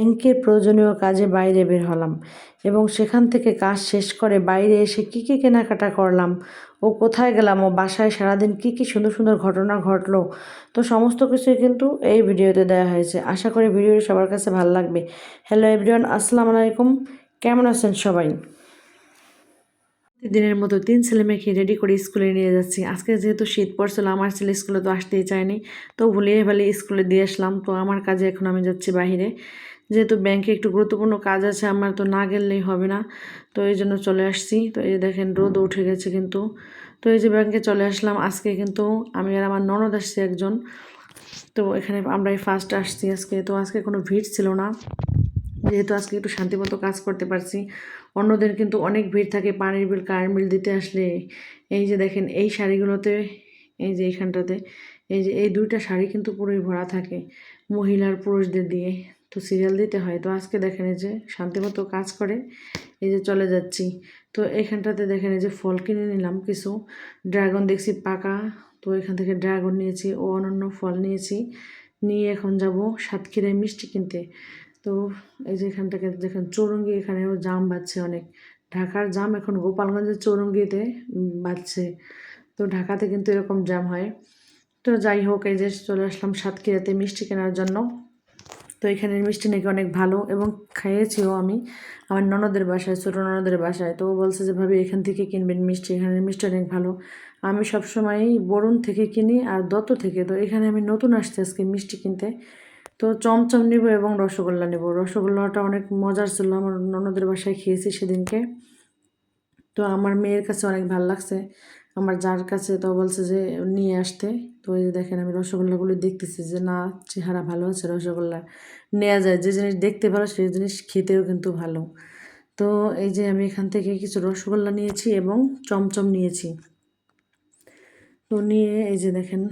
ব্যাংকের প্রয়োজনীয় কাজে বাইরে বের হলাম এবং সেখান থেকে কাজ শেষ করে বাইরে এসে কী কী কেনাকাটা করলাম ও কোথায় গেলাম ও বাসায় সারাদিন কী কী সুন্দর সুন্দর ঘটনা ঘটলো, তো সমস্ত কিছুই কিন্তু এই ভিডিওতে দেওয়া হয়েছে। আশা করি ভিডিওটি সবার কাছে ভালো লাগবে। হ্যালো এভরিওয়ান আসসালামু আলাইকুম। কেমন আছেন সবাই? দিনের মতো তিন ছেলে মেয়েকে রেডি করে স্কুলে নিয়ে যাচ্ছি। আজকে যেহেতু শীত পড়ছিল, আমার ছেলে স্কুলে তো আসতেই চায়নি, তো ভুলিয়ে ভালে স্কুলে দিয়ে আসলাম। তো আমার কাজে এখন আমি যাচ্ছি বাইরে যেহেতু ব্যাংকে একটু গুরুত্বপূর্ণ কাজ আছে, আমার তো না গেলেই হবে না। তো এই জন্য চলে আসছি। তো এই দেখেন, রোদ উঠে গেছে কিন্তু। তো এই যে ব্যাংকে চলে আসলাম। আজকে কিন্তু আমি আর আমার ননদ আসছি একজন। তো এখানে আমরাই ফার্স্ট আসছি আজকে। তো আজকে কোনো ভিড় ছিল না। যেহেতু আজকে একটু শান্তিমতো কাজ করতে পারছি। অন্যদের কিন্তু অনেক ভিড় থাকে, পানির বিল কারেন্ট বিল দিতে আসলে। এই যে দেখেন, এই শাড়িগুলোতে, এই যে এইখানটাতে, এই যে এই দুইটা শাড়ি কিন্তু পুরোই ভরা থাকে। মহিলার পুরুষদের দিয়ে। তো সিরিয়াল দিতে হয়। তো আজকে দেখেন এই যে শান্তিমতো কাজ করে, এই যে চলে যাচ্ছি। তো এখানটাতে দেখেন এই যে ফল কিনে নিলাম কিছু। ড্রাগন দেখছি পাকা, তো এখান থেকে ড্রাগন নিয়েছি ও অন্যান্য ফল নিয়েছি। নিয়ে এখন যাব সাতক্ষীরায় মিষ্টি কিনতে। তো এই যে এখান থেকে দেখেন চৌরঙ্গি এখানেও জাম বাজছে অনেক। ঢাকার জাম এখন গোপালগঞ্জের চৌরঙ্গিতে বাজছে তো ঢাকাতে কিন্তু এরকম জাম হয়। তো যাই হোক, এই যে চলে আসলাম সাতক্ষীরাতে মিষ্টি কেনার জন্য। তো এখানের মিষ্টি নাকি অনেক ভালো এবং খেয়েছিও আমি আমার ননদের বাসায়, ছোটো ননদের বাসায়। তো ও বলছে যে, ভাবি, এখান থেকে কিনবেন মিষ্টি এখানের মিষ্টি অনেক ভালো। আমি সবসময়ই বরুণ থেকে কিনি আর দত্ত থেকে। তো এখানে আমি নতুন আসছি আজকে মিষ্টি কিনতে। তো চমচম নিব এবং রসগোল্লা নেব। রসগোল্লাটা অনেক মজার ছিল, আমার ননদের বাসায় খেয়েছি সেদিনকে। তো আমার মেয়ের কাছে অনেক ভালো লাগছে। আমার যার কাছে তো বলছে যে নিয়ে আসতে। তো এই যে দেখেন আমি রসগোল্লাগুলো দেখতেছি যে না, চেহারা ভালো আছে রসগোল্লা। নেওয়া যায়, যে জিনিস দেখতে ভালো সেই জিনিস খেতেও কিন্তু ভালো। তো এই যে আমি এখান থেকে কিছু রসগোল্লা নিয়েছি এবং চমচম নিয়েছি। তো নিয়ে এই যে দেখেন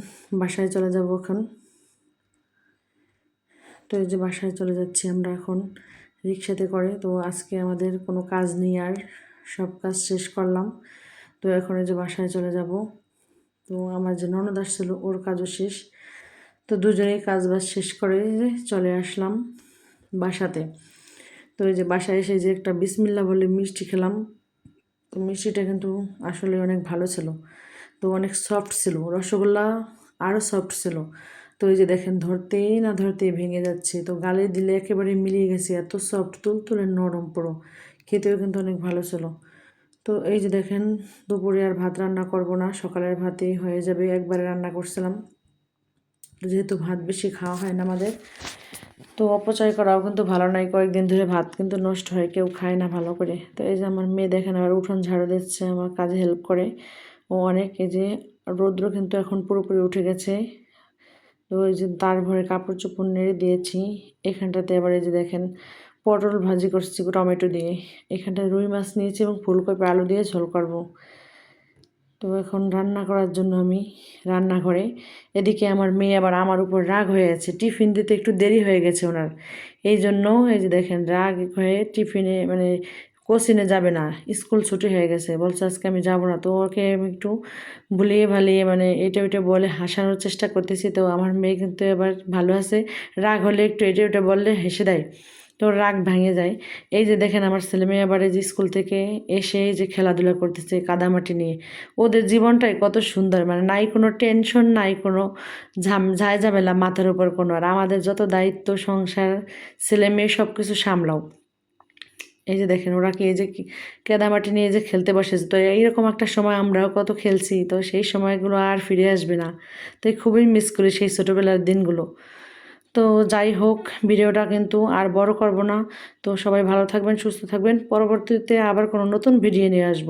বাসায় চলে যাব এখন। তো এই যে বাসায় চলে যাচ্ছি আমরা এখন রিক্সাতে করে। তো আজকে আমাদের কোনো কাজ নেই আর, সব কাজ শেষ করলাম। তো এখন যে বাসায় চলে যাব। তো আমার যে ননদ আসছিল, ওর কাজও শেষ। তো দুজনেই কাজ বাজ শেষ করে চলে আসলাম বাসাতে। তো এই যে বাসায় এসে যে একটা বিসমিল্লা বলে মিষ্টি খেলাম। তো মিষ্টিটা কিন্তু আসলে অনেক ভালো ছিল। তো অনেক সফট ছিল। রসগোল্লা আরও সফট ছিল। তো এই যে দেখেন, ধরতেই না ধরতেই ভেঙে যাচ্ছে। তো গালে দিলে একেবারে মিলিয়ে গেছে। এত সফট তুলতুলে নরম পুরো। খেতেও কিন্তু অনেক ভালো ছিল। তো এই যে দেখেন, দুপুরে আর ভাত রান্না করব না, সকালের ভাতেই হয়ে যাবে, একবারে রান্না করছিলাম। যেহেতু ভাত বেশি খাওয়া হয় না আমাদের, তো অপচয় করাও কিন্তু ভালো নয়। কয়েকদিন ধরে ভাত কিন্তু নষ্ট হয়, কেউ খায় না ভালো করে। তো এই যে আমার মেয়ে দেখেন, আবার উঠোন ঝাড়ু দিচ্ছে, আমার কাজে হেল্প করে। ও অনেক, এই যে রৌদ্র কিন্তু এখন পুরোপুরি উঠে গেছে। তো ওই যে তার ভরে কাপড় চোপড় নেড়ে দিয়েছি, এখানটাতে আবার এই যে দেখেন পটল ভাজি করছি টমেটো দিয়ে। এখানটায় রুই মাছ নিয়েছি এবং ফুলকপি, আলু দিয়ে ঝোল করব। তো এখন রান্না করার জন্য আমি রান্নাঘরে। এদিকে আমার মেয়ে আবার আমার উপর রাগ হয়ে আছে, টিফিন দিতে একটু দেরি হয়ে গেছে ওনার। এই জন্য এই যে দেখেন, রাগ হয়ে টিফিনে মানে কোচিনে যাবে না, স্কুল ছুটি হয়ে গেছে। বলছে, আজকে আমি যাব না। তো ওকে আমি একটু ভুলিয়ে ভালিয়ে মানে এটা ওইটা বলে হাসানোর চেষ্টা করতেছি। তো আমার মেয়ে কিন্তু এবার ভালো আছে, রাগ হলে একটু এটা ওইটা বললে হেসে দেয়। তো রাগ ভেঙে যায়। এই যে দেখেন আমার ছেলে মেয়ে আবার এই যে স্কুল থেকে এসে যে খেলাধুলা করতেছে কাদামাটি নিয়ে। ওদের জীবনটাই কত সুন্দর মানে নাই কোনো টেনশন নাই কোনো ঝাম ঝাই ঝামেলা মাথার উপর কোনো। আর আমাদের যত দায়িত্ব, সংসার ছেলে মেয়ে সব কিছু সামলাও। এই যে দেখেন ওরা কি এই যে কেদামাটি নিয়ে যে খেলতে বসেছে তো এইরকম একটা সময় আমরাও কত খেলছি, তো সেই সময়গুলো আর ফিরে আসবে না। তাই খুবই মিস করি সেই ছোটোবেলার দিনগুলো। তো যাই হোক, ভিডিওটা কিন্তু আর বড় করব না। তো সবাই ভালো থাকবেন, সুস্থ থাকবেন। পরবর্তীতে আবার কোনো নতুন ভিডিও নিয়ে আসব।